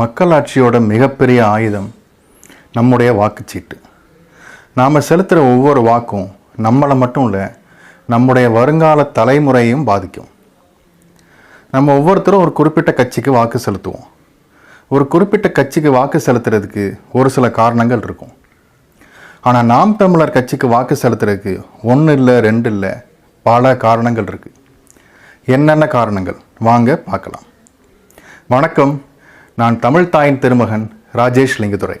மக்களாட்சியோட மிகப்பெரிய ஆயுதம் நம்முடைய வாக்குச்சீட்டு. நாம் செலுத்துகிற ஒவ்வொரு வாக்கும் நம்மளை மட்டும் இல்லை நம்முடைய வருங்கால தலைமுறையும் பாதிக்கும். நம்ம ஒவ்வொருத்தரும் ஒரு குறிப்பிட்ட கட்சிக்கு வாக்கு செலுத்துவோம். ஒரு குறிப்பிட்ட கட்சிக்கு வாக்கு செலுத்துறதுக்கு ஒரு சில காரணங்கள் இருக்கும். ஆனால் நாம் தமிழர் கட்சிக்கு வாக்கு செலுத்துறதுக்கு ஒன்று இல்லை ரெண்டு இல்லை பல காரணங்கள் இருக்குது என்னென்ன காரணங்கள்? வாங்க பார்க்கலாம். வணக்கம். நான் தமிழ் தாயின் திருமகன் ராஜேஷ் லிங்கதுரை.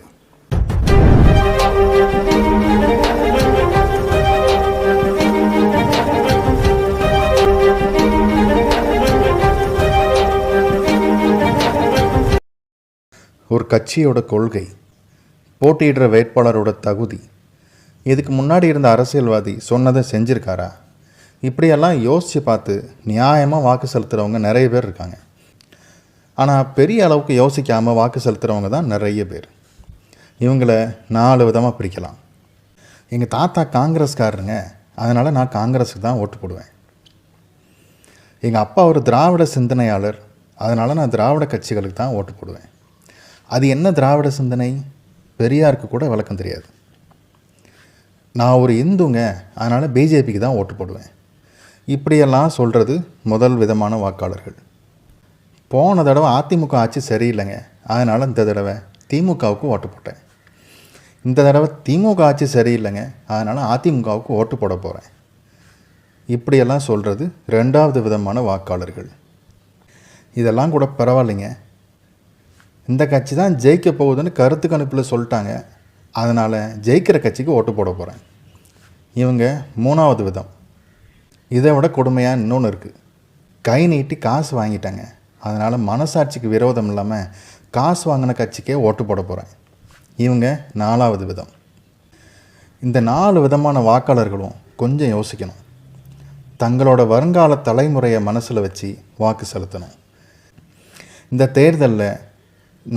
ஒரு கட்சியோட கொள்கை போட்டியிடுற வேட்பாளரோட தகுதி. இதுக்கு முன்னாடி இருந்த அரசியல்வாதி சொன்னதை செஞ்சுருக்காரா? இப்படியெல்லாம் யோசித்து பார்த்து நியாயமாக வாக்கு செலுத்துகிறவங்க நிறைய பேர் இருக்காங்க. ஆனால் பெரிய அளவுக்கு யோசிக்காமல் வாக்கு செலுத்துகிறவங்க தான் நிறைய பேர். இவங்கள நாலு விதமாக பிரிக்கலாம். எங்கள் தாத்தா காங்கிரஸ்காரருங்க. அதனால் நான் காங்கிரஸுக்கு தான் ஓட்டு போடுவேன். எங்கள் அப்பா ஒரு திராவிட சிந்தனையாளர். அதனால் நான் திராவிட கட்சிகளுக்கு தான் ஓட்டு போடுவேன். அது என்ன திராவிட சிந்தனை? பெரியாருக்கு கூட விளக்கம் தெரியாது. நான் ஒரு இந்துங்க. அதனால் பிஜேபிக்கு தான் ஓட்டு போடுவேன். இப்படியெல்லாம் சொல்கிறது முதல் விதமான வாக்காளர்கள். போன தடவை அதிமுக ஆட்சி சரியில்லைங்க. அதனால் இந்த தடவை திமுகவுக்கு ஓட்டு போட்டேன். இந்த தடவை திமுக ஆட்சி சரியில்லைங்க. அதனால் அதிமுகவுக்கு ஓட்டு போட போகிறேன் இப்படியெல்லாம் சொல்கிறது ரெண்டாவது விதமான வாக்காளர்கள். இதெல்லாம் கூட பரவாயில்லைங்க. இந்த கட்சி தான் ஜெயிக்க போகுதுன்னு கருத்து கணிப்பில் சொல்லிட்டாங்க. அதனால் ஜெயிக்கிற கட்சிக்கு ஓட்டு போட போகிறேன் இவங்க மூணாவது விதம். இதை விட கொடுமையாக இன்னொன்று இருக்குது கை நீட்டி காசு வாங்கிட்டாங்க. அதனால் மனசாட்சிக்கு விரோதம் இல்லாமல் காசு வாங்கின கட்சிக்கே ஓட்டு போட போகிறேன் இவங்க நாலாவது விதம். இந்த நாலு விதமான வாக்காளர்களும் கொஞ்சம் யோசிக்கணும். தங்களோட வருங்கால தலைமுறையை மனசில் வச்சு வாக்கு செலுத்தணும். இந்த தேர்தலில்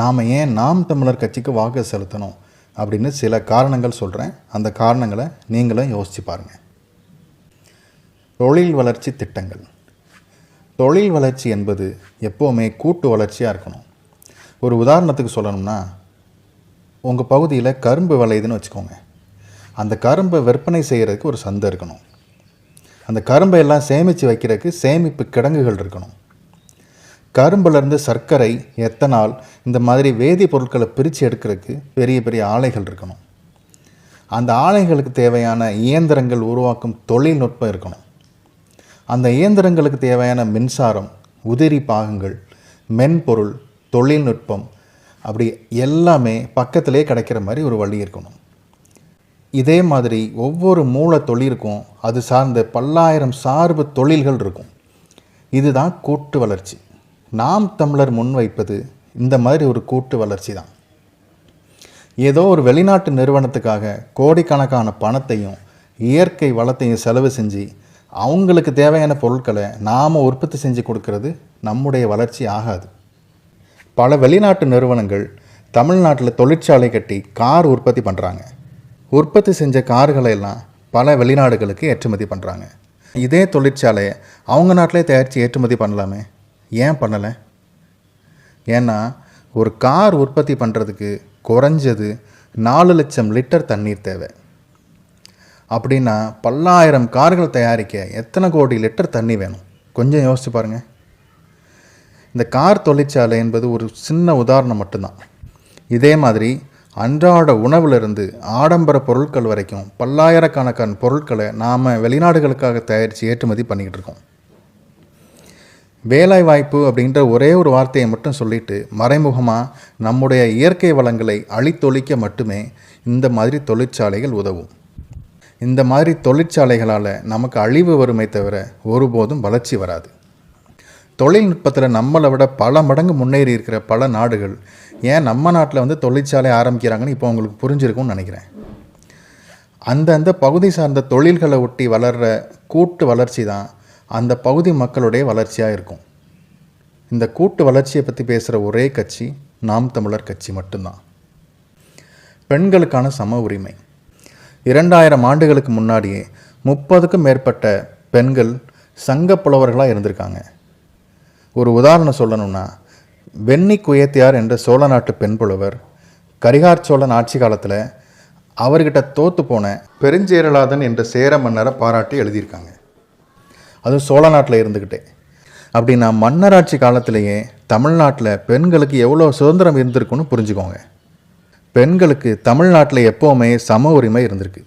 நாம் ஏன் நாம் தமிழர் கட்சிக்கு வாக்கு செலுத்தணும் அப்படின்னு சில காரணங்கள் சொல்கிறேன் அந்த காரணங்களை நீங்களும் யோசிச்சு பாருங்கள் தொழில் வளர்ச்சி திட்டங்கள். தொழில் வளர்ச்சி என்பது எப்போவுமே கூட்டு வளர்ச்சியாக இருக்கணும். ஒரு உதாரணத்துக்கு சொல்லணும்னா உங்கள் பகுதியில் கரும்பு விளையுதுன்னு வச்சுக்கோங்க. அந்த கரும்பை விற்பனை செய்கிறதுக்கு ஒரு சந்தை இருக்கணும். அந்த கரும்பை எல்லாம் சேமித்து வைக்கிறதுக்கு சேமிப்பு கிடங்குகள் இருக்கணும். கரும்புலேருந்து சர்க்கரை எத்தனால் இந்த மாதிரி வேதிப்பொருட்களை பிரித்து எடுக்கிறதுக்கு பெரிய பெரிய ஆலைகள் இருக்கணும். அந்த ஆலைகளுக்கு தேவையான இயந்திரங்கள் உருவாக்கும் தொழில்நுட்பம் இருக்கணும். அந்த இயந்திரங்களுக்கு தேவையான மின்சாரம் உதிரி பாகங்கள் மென்பொருள் தொழில்நுட்பம் அப்படி எல்லாமே பக்கத்திலே கிடைக்கிற மாதிரி ஒரு வழி இருக்கணும். இதே மாதிரி ஒவ்வொரு மூல தொழிலுக்கும் அது சார்ந்த பல்லாயிரம் சார்பு தொழில்கள் இருக்கும். இதுதான் கூட்டு வளர்ச்சி. நாம் தமிழர் முன்வைப்பது இந்த மாதிரி ஒரு கூட்டு வளர்ச்சி தான். ஏதோ ஒரு வெளிநாட்டு நிறுவனத்துக்காக கோடிக்கணக்கான பணத்தையும் இயற்கை வளத்தையும் செலவு செஞ்சு அவங்களுக்கு தேவையான பொருட்களை நாம் உற்பத்தி செஞ்சு கொடுக்கறது நம்முடைய வளர்ச்சி ஆகாது. பல வெளிநாட்டு நிறுவனங்கள் தமிழ்நாட்டில் தொழிற்சாலை கட்டி கார் உற்பத்தி பண்ணுறாங்க உற்பத்தி செஞ்ச கார்களை எல்லாம் பல வெளிநாடுகளுக்கு ஏற்றுமதி பண்ணுறாங்க இதே தொழிற்சாலையை அவங்க நாட்டிலே தயாரித்து ஏற்றுமதி பண்ணலாமே? ஏன் பண்ணலை? ஏன்னா ஒரு கார் உற்பத்தி பண்ணுறதுக்கு குறைஞ்சது நாலு லட்சம் லிட்டர் தண்ணீர் தேவை. அப்படின்னா பல்லாயிரம் கார்கள் தயாரிக்க எத்தனை கோடி லிட்டர் தண்ணி வேணும்? கொஞ்சம் யோசிச்சு பாருங்கள் இந்த கார் தொழிற்சாலை என்பது ஒரு சின்ன உதாரணம் மட்டும்தான். இதே மாதிரி அன்றாட உணவிலிருந்து ஆடம்பர பொருட்கள் வரைக்கும் பல்லாயிரக்கணக்கான பொருட்களை நாம் வெளிநாடுகளுக்காக தயாரித்து ஏற்றுமதி பண்ணிக்கிட்டு இருக்கோம். வேலைவாய்ப்பு அப்படின்ற ஒரே ஒரு வார்த்தையை மட்டும் சொல்லிட்டு மறைமுகமாக நம்முடைய இயற்கை வளங்களை அழித்தொழிக்க மட்டுமே இந்த மாதிரி தொழிற்சாலைகள் உதவும். இந்த மாதிரி தொழிற்சாலைகளால் நமக்கு அழிவு வருமே தவிர ஒருபோதும் வளர்ச்சி வராது. தொழில்நுட்பத்தில் நம்மளை விட பல மடங்கு முன்னேறி இருக்கிற பல நாடுகள் ஏன் நம்ம நாட்டில் வந்து தொழிற்சாலை ஆரம்பிக்கிறாங்கன்னு இப்போ உங்களுக்கு புரிஞ்சிருக்கும்னு நினைக்கிறேன். அந்தந்த பகுதி சார்ந்த தொழில்களை ஒட்டி வளர்கிற கூட்டு வளர்ச்சி தான் அந்த பகுதி மக்களுடைய வளர்ச்சியாக இருக்கும். இந்த கூட்டு வளர்ச்சியை பற்றி பேசுகிற ஒரே கட்சி நாம் தமிழர் கட்சி மட்டும்தான். பெண்களுக்கான சம உரிமை. இரண்டாயிரம் ஆண்டுகளுக்கு முன்னாடியே முப்பதுக்கும் மேற்பட்ட பெண்கள் சங்க புலவர்களாக இருந்திருக்காங்க. ஒரு உதாரணம் சொல்லணும்னா வெண்ணி குயத்தியார் என்ற சோழ நாட்டு பெண் புலவர் கரிகார் சோழன் ஆட்சி காலத்தில் அவர்கிட்ட தோத்து போன பெருஞ்சேரலாதன் என்ற சேர மன்னரை பாராட்டி எழுதியிருக்காங்க. அதுவும் சோழ நாட்டில் இருந்துக்கிட்டே அப்படின்னா மன்னராட்சி காலத்திலேயே தமிழ்நாட்டில் பெண்களுக்கு எவ்வளோ சுதந்திரம் இருந்திருக்குன்னு புரிஞ்சுக்கோங்க. பெண்களுக்கு தமிழ்நாட்டில் எப்போவுமே சம உரிமை இருந்திருக்கு.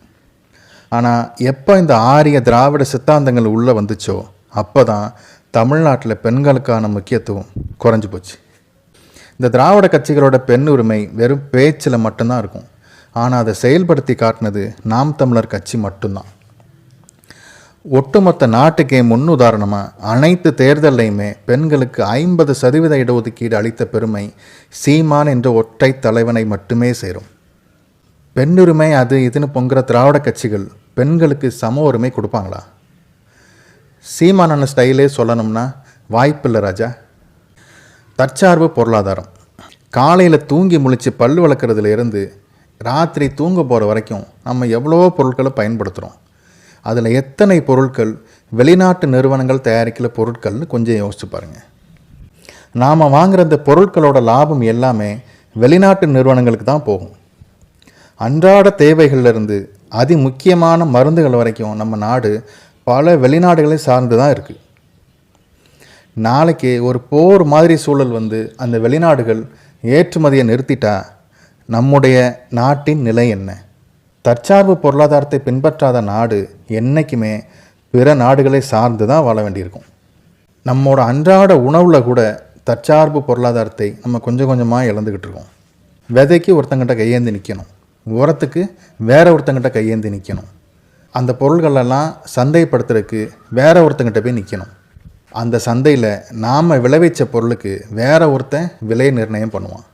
ஆனால் எப்போ இந்த ஆரிய திராவிட சித்தாந்தங்கள் உள்ளே வந்துச்சோ அப்போ தான் தமிழ்நாட்டில் பெண்களுக்கான முக்கியத்துவம் குறைஞ்சி போச்சு. இந்த திராவிட கட்சிகளோட பெண் உரிமை வெறும் பேச்சில் மட்டும்தான் இருக்கும். ஆனால் அதை செயல்படுத்தி காட்டினது நாம் தமிழர் கட்சி மட்டும்தான். ஒட்டுமொத்த நாட்டுக்கே முன்னுதாரணமாக அனைத்து தேர்தல்லையுமே பெண்களுக்கு ஐம்பது சதவீத இடஒதுக்கீடு அளித்த பெருமை சீமான் என்ற ஒற்றை தலைவனை மட்டுமே சேரும். பெண்ணுரிமை அது இதுன்னு பொங்குற திராவிட கட்சிகள் பெண்களுக்கு சம உரிமை கொடுப்பாங்களா? சீமானான ஸ்டைலே சொல்லணும்னா வாய்ப்பில்லை ராஜா. தற்சார்பு பொருளாதாரம். காலையில் தூங்கி முழிச்சு பல் வளர்க்குறதுல இருந்து ராத்திரி தூங்க போகிற வரைக்கும் நம்ம எவ்வளோ பொருட்களை பயன்படுத்துகிறோம் அதில் எத்தனை பொருட்கள் வெளிநாட்டு நிறுவனங்கள் தயாரிக்கிற பொருட்கள்னு கொஞ்சம் யோசிச்சு பாருங்கள் நாம் வாங்குற இந்த பொருட்களோட லாபம் எல்லாமே வெளிநாட்டு நிறுவனங்களுக்கு தான் போகும். அன்றாட தேவைகள்லேருந்து அதி முக்கியமான மருந்துகள் வரைக்கும் நம்ம நாடு பல வெளிநாடுகளை சார்ந்து தான் இருக்குது நாளைக்கு ஒரு போர் மாதிரி சூழல் வந்து அந்த வெளிநாடுகள் ஏற்றுமதியை நிறுத்திட்டா நம்முடைய நாட்டின் நிலை என்ன? தற்சார்பு பொருளாதாரத்தை பின்பற்றாத நாடு என்றைக்குமே பிற நாடுகளை சார்ந்து தான் வாழ வேண்டியிருக்கும். நம்மோட அன்றாட உணவில் கூட தற்சார்பு பொருளாதாரத்தை நம்ம கொஞ்சம் கொஞ்சமாக இழந்துக்கிட்டு இருக்கோம். விதைக்கு ஒருத்தங்கிட்ட கையேந்தி நிற்கணும் உரத்துக்கு வேற ஒருத்தங்கிட்ட கையேந்தி நிற்கணும் அந்த பொருள்களெல்லாம் சந்தைப்படுத்துறதுக்கு வேற ஒருத்தங்கிட்ட போய் நிற்கணும் அந்த சந்தையில் நாம் விளைவிச்ச பொருளுக்கு வேற ஒருத்தன் விலை நிர்ணயம் பண்ணுவான்.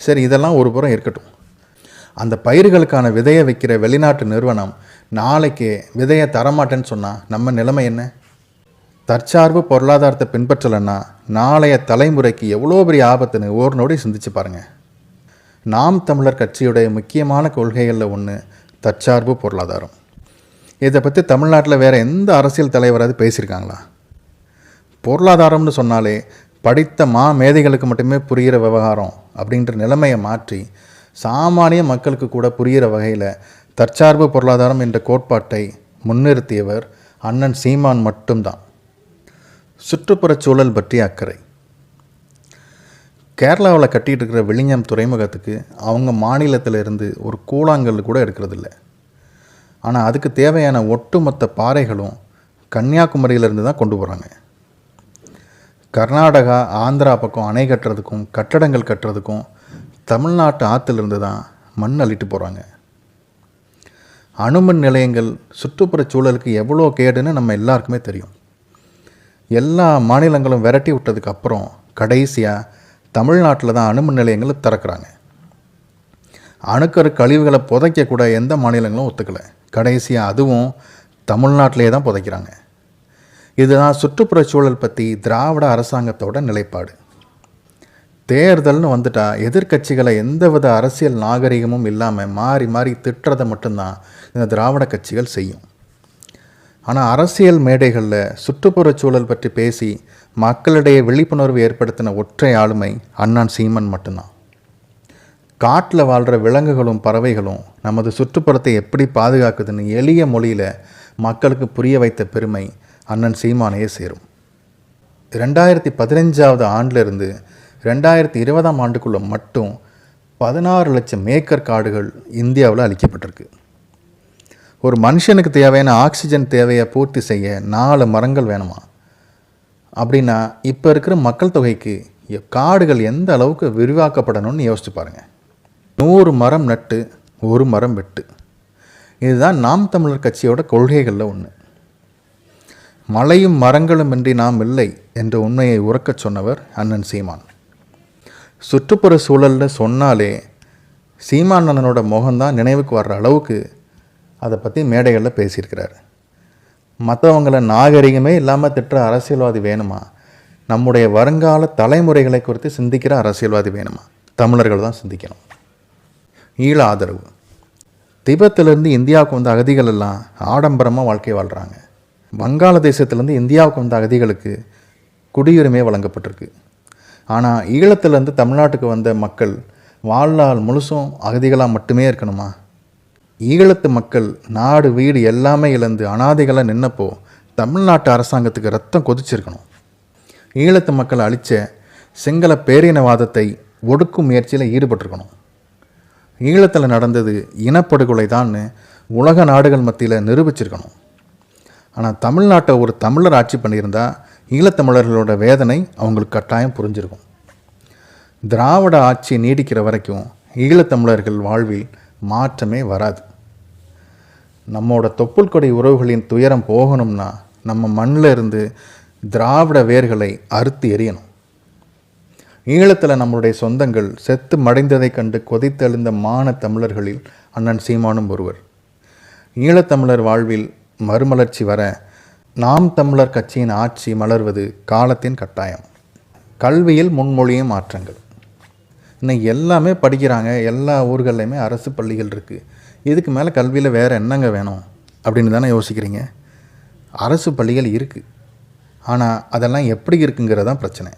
சரி இதெல்லாம் ஒரு புறம் இருக்கட்டும். அந்த பயிர்களுக்கான விதையை வைக்கிற வெளிநாட்டு நிறுவனம் நாளைக்கு விதையை தரமாட்டேன்னு சொன்னால் நம்ம நிலைமை என்ன? தற்சார்பு பொருளாதாரத்தை பின்பற்றலைன்னா நாளைய தலைமுறைக்கு எவ்வளோ பெரிய ஆபத்துன்னு ஒரு நொடி சிந்திச்சு பாருங்கள் நாம் தமிழர் கட்சியுடைய முக்கியமான கொள்கைகளில் ஒன்று தற்சார்பு பொருளாதாரம். இதை பற்றி தமிழ்நாட்டில் வேறு எந்த அரசியல் தலைவராது பேசியிருக்காங்களா? பொருளாதாரம்னு சொன்னாலே படித்த மா மேதைகளுக்கு மட்டுமே புரிகிற விவகாரம் அப்படின்ற நிலைமையை மாற்றி சாமானிய மக்களுக்கு கூட புரிகிற வகையில் தற்சார்பு பொருளாதாரம் என்ற கோட்பாட்டை முன்னிறுத்தியவர் அண்ணன் சீமான் மட்டும்தான். சுற்றுப்புறச் சூழல் பற்றிய அக்கறை. கேரளாவில் கட்டிகிட்டு இருக்கிற விழிஞம் துறைமுகத்துக்கு அவங்க மாநிலத்தில் இருந்து ஒரு கூழாங்கல் கூட எடுக்கிறதில்ல. ஆனால் அதுக்கு தேவையான ஒட்டுமொத்த பாறைகளும் கன்னியாகுமரியிலேருந்து தான் கொண்டு போகிறாங்க கர்நாடகா ஆந்திரா பக்கம் அணை கட்டுறதுக்கும் கட்டடங்கள் கட்டுறதுக்கும் தமிழ்நாட்டு ஆற்றிலிருந்து தான் மண் அள்ளிட்டு போகிறாங்க அணுமின் நிலையங்கள் சுற்றுப்புற சூழலுக்கு எவ்வளோ கேடுன்னு நம்ம எல்லாருக்குமே தெரியும். எல்லா மாநிலங்களும் விரட்டி விட்டதுக்கு அப்புறம் கடைசியாக தமிழ்நாட்டில் தான் அணுமின் நிலையங்களும் திறக்கிறாங்க. அணுக்கரு கழிவுகளை புதைக்கக்கூட எந்த மாநிலங்களும் ஒத்துக்கலை. கடைசியாக அதுவும் தமிழ்நாட்டிலே தான் புதைக்கிறாங்க. இதுதான் சுற்றுப்புறச் சூழல் பற்றி திராவிட அரசாங்கத்தோட நிலைப்பாடு. தேர்தல்னு வந்துட்டா எதிர்க்கட்சிகளை எந்தவித அரசியல் நாகரிகமும் இல்லாமல் மாறி மாறி திட்டுறதை மட்டும்தான் இந்த திராவிட கட்சிகள் செய்யும். ஆனால் அரசியல் மேடைகளில் சுற்றுப்புறச் சூழல் பற்றி பேசி மக்களிடையே விழிப்புணர்வு ஏற்படுத்தின ஒற்றை ஆளுமை அண்ணன் சீமன் மட்டும்தான். காட்டில் வாழ்கிற விலங்குகளும் பறவைகளும் நமது சுற்றுப்புறத்தை எப்படி பாதுகாக்குதுன்னு எளிய மொழியில் மக்களுக்கு புரிய வைத்த பெருமை அண்ணன் சீமானையே சேரும். ரெண்டாயிரத்தி பதினஞ்சாவது ஆண்டிலிருந்து ரெண்டாயிரத்தி இருபதாம் ஆண்டுக்குள்ளே மட்டும் பதினாறு லட்சம் ஏக்கர் காடுகள் இந்தியாவில் அழிக்கப்பட்டிருக்கு. ஒரு மனுஷனுக்கு தேவையான ஆக்சிஜன் தேவையை பூர்த்தி செய்ய நாலு மரங்கள் வேணுமா? அப்படின்னா இப்போ இருக்கிற மக்கள் தொகைக்கு காடுகள் எந்த அளவுக்கு விரிவாக்கப்படணும்னு யோசிச்சு பாருங்கள் நூறு மரம் நட்டு ஒரு மரம் வெட்டு. இதுதான் நாம் தமிழர் கட்சியோட கொள்கைகளில் ஒன்று மலையும் மரங்களும் இன்றி நாம் இல்லை என்ற உண்மையை உறக்கச் சொன்னவர் அண்ணன் சீமான். சுற்றுப்புற சூழல்னு சொன்னாலே சீமானனோட முகம்தான் நினைவுக்கு வர்ற அளவுக்கு அதை பற்றி மேடைகளில் பேசியிருக்கிறார். மற்றவங்கள நாகரிகமே இல்லாமல் திட்டுற அரசியல்வாதி வேணுமா? நம்முடைய வருங்கால தலைமுறைகளை குறித்து சிந்திக்கிற அரசியல்வாதி வேணுமா? தமிழர்கள் தான் சிந்திக்கணும். ஈழ ஆதரவு. திபத்திலேருந்து இந்தியாவுக்கு வந்த அகதிகள் எல்லாம் ஆடம்பரமாக வாழ்க்கை வாழ்கிறாங்க வங்காளதேசத்திலேருந்து இந்தியாவுக்கு வந்த அகதிகளுக்கு குடியுரிமை வழங்கப்பட்டிருக்கு. ஆனால் ஈழத்துலேருந்து தமிழ்நாட்டுக்கு வந்த மக்கள் வாழ்நாள் முழுசும் அகதிகளாக மட்டுமே இருக்கணுமா? ஈழத்து மக்கள் நாடு வீடு எல்லாமே இழந்து அனாதைகளாக நின்னப்போ தமிழ்நாட்டு அரசாங்கத்துக்கு ரத்தம் கொதிச்சிருக்கணும். ஈழத்து மக்கள் அழித்த சிங்கள பேரினவாதத்தை ஒடுக்கும் முயற்சியில் ஈடுபட்டிருக்கணும். ஈழத்தில் நடந்தது இனப்படுகொலை தான்னு உலக நாடுகள் மத்தியில் நிரூபிச்சிருக்கணும். ஆனால் தமிழ்நாட்டை ஒரு தமிழர் ஆட்சி பண்ணியிருந்தால் ஈழத்தமிழர்களோட வேதனை அவங்களுக்கு கட்டாயம் புரிஞ்சிருக்கும். திராவிட ஆட்சி நீடிக்கிற வரைக்கும் ஈழத்தமிழர்கள் வாழ்வில் மாற்றமே வராது. நம்மோட தொப்புள் கொடை உறவுகளின் துயரம் போகணும்னா நம்ம மண்ணில் இருந்து திராவிட வேர்களை அறுத்து எறியணும். ஈழத்தில் நம்மளுடைய சொந்தங்கள் செத்து மடைந்ததைக் கண்டு கொதித்தெழுந்த மான தமிழர்களில் அண்ணன் சீமானும் ஒருவர். ஈழத்தமிழர் வாழ்வில் மறுமலர்ச்சி வர நாம் தமிழர் கட்சியின் ஆட்சி மலர்வது காலத்தின் கட்டாயம். கல்வியில் முன்மொழியும் மாற்றங்கள். இன்னைக்கு எல்லாமே படிக்கிறாங்க எல்லா ஊர்கள்லையுமே அரசு பள்ளிகள் இருக்குது இதுக்கு மேலே கல்வியில் வேறு என்னங்க வேணும்? அப்படின்னு தானே யோசிக்கிறீங்க. அரசு பள்ளிகள் இருக்குது ஆனால் அதெல்லாம் எப்படி இருக்குங்கிறது தான் பிரச்சனை.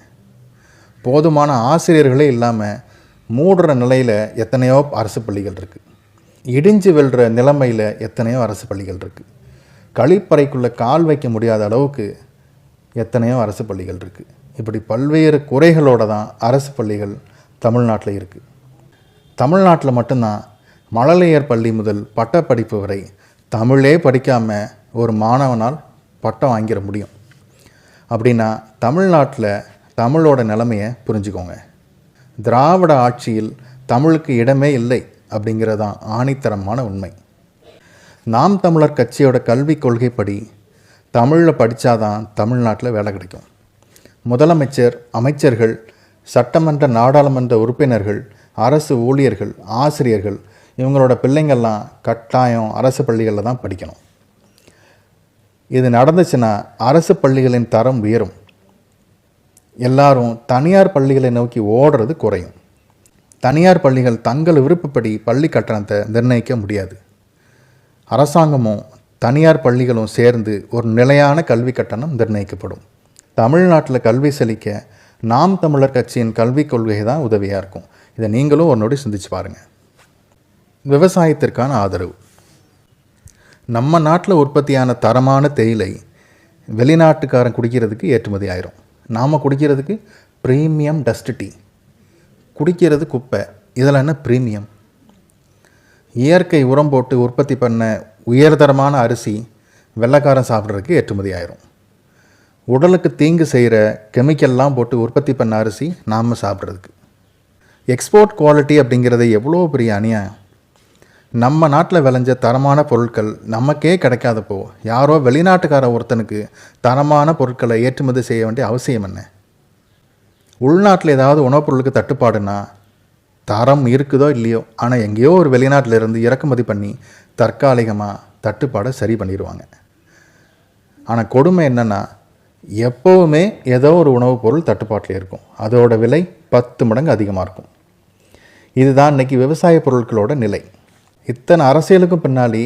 போதுமான ஆசிரியர்களே இல்லாமல் மூடுற நிலையில் எத்தனையோ அரசு பள்ளிகள் இருக்குது இடிஞ்சு வெல்ற நிலைமையில் எத்தனையோ அரசு பள்ளிகள் இருக்குது கழிப்பறைக்குள்ளே கால் வைக்க முடியாத அளவுக்கு எத்தனையோ அரசு பள்ளிகள் இருக்குது இப்படி பல்வேறு குறைகளோடு தான் அரசு பள்ளிகள் தமிழ்நாட்டில் இருக்குது தமிழ்நாட்டில் மட்டும்தான் மழலையர் பள்ளி முதல் பட்டப்படிப்பு வரை தமிழே படிக்காமல் ஒரு மாணவனால் பட்டம் வாங்கிட முடியும். அப்படின்னா தமிழ்நாட்டில் தமிழோட நிலைமையை புரிஞ்சுக்கோங்க. திராவிட ஆட்சியில் தமிழுக்கு இடமே இல்லை அப்படிங்கிறதான் ஆணித்தரமான உண்மை. நாம் தமிழர் கட்சியோட கல்விக் கொள்கைப்படி தமிழில் படித்தாதான் தமிழ்நாட்டில் வேலை கிடைக்கும். முதலமைச்சர் அமைச்சர்கள் சட்டமன்ற நாடாளுமன்ற உறுப்பினர்கள் அரசு ஊழியர்கள் ஆசிரியர்கள் இவங்களோட பிள்ளைங்கள்லாம் கட்டாயம் அரசு பள்ளிகளில் தான் படிக்கணும். இது நடந்துச்சுன்னா அரசு பள்ளிகளின் தரம் உயரும். எல்லாரும் தனியார் பள்ளிகளை நோக்கி ஓடுறது குறையும். தனியார் பள்ளிகள் தங்கள் விருப்பப்படி பள்ளி கட்டணத்தை நிர்ணயிக்க முடியாது. அரசாங்கமும் தனியார் பள்ளிகளும் சேர்ந்து ஒரு நிலையான கல்வி கட்டணம் நிர்ணயிக்கப்படும். தமிழ்நாட்டில் கல்வி செழிக்க நாம் தமிழர் கட்சியின் கல்விக் கொள்கை தான் உதவியாக இருக்கும். இதை நீங்களும் ஒரு நொடி சிந்திச்சு பாருங்கள் விவசாயத்திற்கான ஆதரவு. நம்ம நாட்டில் உற்பத்தியான தரமான தேயிலை வெளிநாட்டுக்காரன் குடிக்கிறதுக்கு ஏற்றுமதி ஆயிரும். நாம் குடிக்கிறதுக்கு ப்ரீமியம் டஸ்ட் டீ குடிக்கிறது குப்பை. இதில் என்ன ப்ரீமியம் இயற்கை உரம் போட்டு உற்பத்தி பண்ண உயர்தரமான அரிசி வெள்ளைக்காரன் சாப்பிட்றதுக்கு ஏற்றுமதி ஆயிரும். உடலுக்கு தீங்கு செய்கிற கெமிக்கல்லாம் போட்டு உற்பத்தி பண்ண அரிசி நாம் சாப்பிட்றதுக்கு. எக்ஸ்போர்ட் குவாலிட்டி அப்படிங்கிறது எவ்வளோ பெரிய அநியாயம் நம்ம நாட்டில் விளைஞ்ச தரமான பொருட்கள் நமக்கே கிடைக்காதப்போ யாரோ வெளிநாட்டுக்கார ஒருத்தனுக்கு தரமான பொருட்களை ஏற்றுமதி செய்ய வேண்டிய அவசியம் என்ன? உள்நாட்டில் ஏதாவது உணவுப் பொருளுக்கு தட்டுப்பாடுனா தரம் இருக்குதோ இல்லையோ ஆனால் எங்கேயோ ஒரு வெளிநாட்டில் இருந்து இறக்குமதி பண்ணி தற்காலிகமாக தட்டுப்பாடை சரி பண்ணிடுவாங்க ஆனால் கொடுமை என்னென்னா எப்போவுமே ஏதோ ஒரு உணவுப் பொருள் தட்டுப்பாட்டில் இருக்கும். அதோட விலை பத்து மடங்கு அதிகமாக இருக்கும். இதுதான் இன்னைக்கு விவசாய பொருட்களோட நிலை. இத்தனை அரசியலுக்கும் பின்னாடி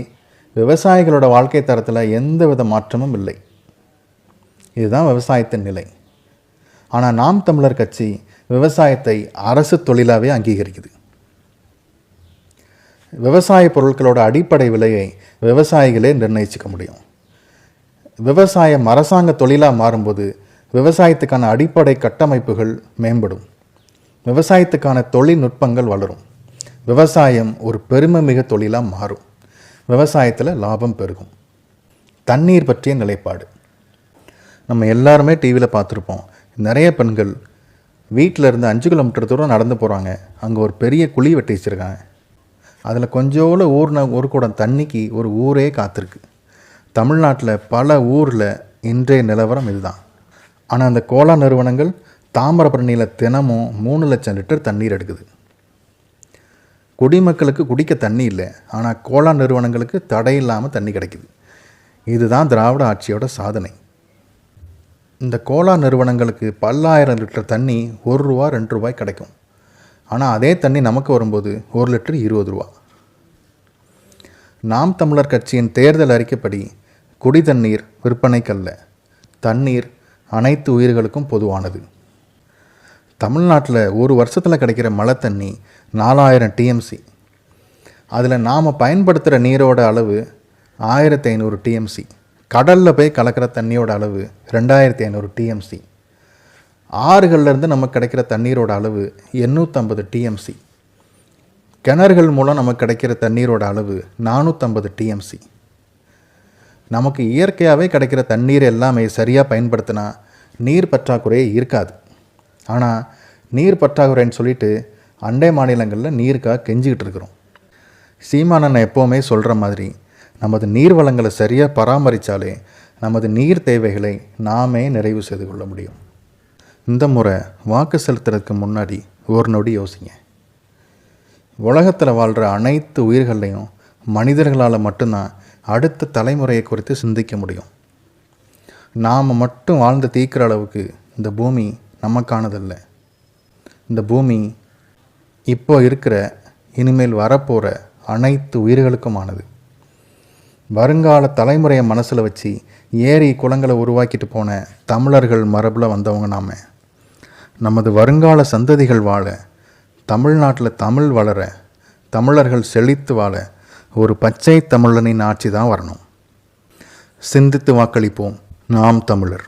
விவசாயிகளோட வாழ்க்கை தரத்தில் எந்த வித மாற்றமும் இல்லை. இதுதான் விவசாயத்தின் நிலை. ஆனால் நாம் தமிழர் கட்சி விவசாயத்தை அரசு தொழிலாகவே அங்கீகரிக்குது. விவசாய பொருட்களோட அடிப்படை விலையை விவசாயிகளே நிர்ணயிச்சுக்க முடியும். விவசாயம் அரசாங்க தொழிலாக மாறும்போது விவசாயத்துக்கான அடிப்படை கட்டமைப்புகள் மேம்படும். விவசாயத்துக்கான தொழில்நுட்பங்கள் வளரும். விவசாயம் ஒரு பெருமை மிக தொழிலாக மாறும். விவசாயத்தில் லாபம் பெருகும். தண்ணீர் பற்றிய நிலைப்பாடு. நம்ம எல்லாருமே டிவியில் பார்த்துருப்போம். நிறைய பெண்கள் வீட்டில் இருந்து அஞ்சு கிலோமீட்டர் தூரம் நடந்து போகிறாங்க அங்கே ஒரு பெரிய குழி வெட்டி வச்சுருக்காங்க. அதில் கொஞ்சோல ஊர்ன ஒரு குடம் தண்ணிக்கு ஒரு ஊரே காத்திருக்கு. தமிழ்நாட்டில் பல ஊரில் இன்றைய நிலவரம் இதுதான். ஆனால் அந்த கோலா நிறுவனங்கள் தாமிரபரணியில் தினமும் மூணு லட்சம் லிட்டர் தண்ணீர் எடுக்குது. குடிமக்களுக்கு குடிக்க தண்ணி இல்லை. ஆனால் கோலா நிறுவனங்களுக்கு தடை இல்லாமல் தண்ணி கிடைக்குது. இதுதான் திராவிட ஆட்சியோட சாதனை. இந்த கோலா நிறுவனங்களுக்கு பல்லாயிரம் லிட்டர் தண்ணி ஒரு ரூபா ரெண்டு ரூபாய் கிடைக்கும். ஆனால் அதே தண்ணி நமக்கு வரும்போது ஒரு லிட்டர் இருபது ரூபா. நாம் தமிழர் கட்சியின் தேர்தல் அறிக்கைப்படி குடி தண்ணீர் விற்பனைக்கல்ல தண்ணீர் அனைத்து உயிர்களுக்கும் பொதுவானது. தமிழ்நாட்டில் ஒரு வருஷத்தில் கிடைக்கிற மழை தண்ணி நாலாயிரம் டிஎம்சி அதில் நாம் பயன்படுத்துகிற நீரோட அளவு ஆயிரத்தி ஐநூறு டிஎம்சி கடலில் போய் கலக்கிற தண்ணியோட அளவு ரெண்டாயிரத்தி ஐநூறு டிஎம்சி ஆறுகள்லேருந்து நமக்கு கிடைக்கிற தண்ணீரோட அளவு எண்ணூற்றம்பது டிஎம்சி கிணறுகள் மூலம் நமக்கு கிடைக்கிற தண்ணீரோட அளவு நானூற்றம்பது டிஎம்சி நமக்கு இயற்கையாகவே கிடைக்கிற தண்ணீர் எல்லாமே சரியாக பயன்படுத்தினா நீர் பற்றாக்குறையே இருக்காது. ஆனால் நீர் பற்றாக்குறைன்னு சொல்லிட்டு அண்டை மாநிலங்களில் நீருக்காக கெஞ்சிக்கிட்டு இருக்கிறோம். சீமானன் எப்போவுமே சொல்கிற மாதிரி நமது நீர் வளங்களை சரியாக பராமரித்தாலே நமது நீர் தேவைகளை நாமே நிறைவு செய்து கொள்ள முடியும். இந்த முறை வாக்கு செலுத்துறதுக்கு முன்னாடி ஒரு நொடி யோசிங்க. உலகத்தில் வாழ்கிற அனைத்து உயிர்களையும் மனிதர்களால் மட்டும்தான் அடுத்த தலைமுறையை குறித்து சிந்திக்க முடியும். நாம் மட்டும் வாழ்ந்து தீர்க்கிற அளவுக்கு இந்த பூமி நமக்கானதில்லை. இந்த பூமி இப்போ இருக்கிற இனிமேல் வரப்போகிற அனைத்து உயிர்களுக்குமானது. வருங்கால தலைமுறையை மனசில் வச்சு ஏரி குளங்களை உருவாக்கிட்டு போன தமிழர்கள் மரபில் வந்தவங்க நாம். நமது வருங்கால சந்ததிகள் வாழ தமிழ்நாட்டில் தமிழ் வளர தமிழர்கள் செழித்து வாழ ஒரு பச்சை தமிழனின் ஆட்சி தான் வரணும். சிந்தித்து வாக்களிப்போம். நாம் தமிழர்.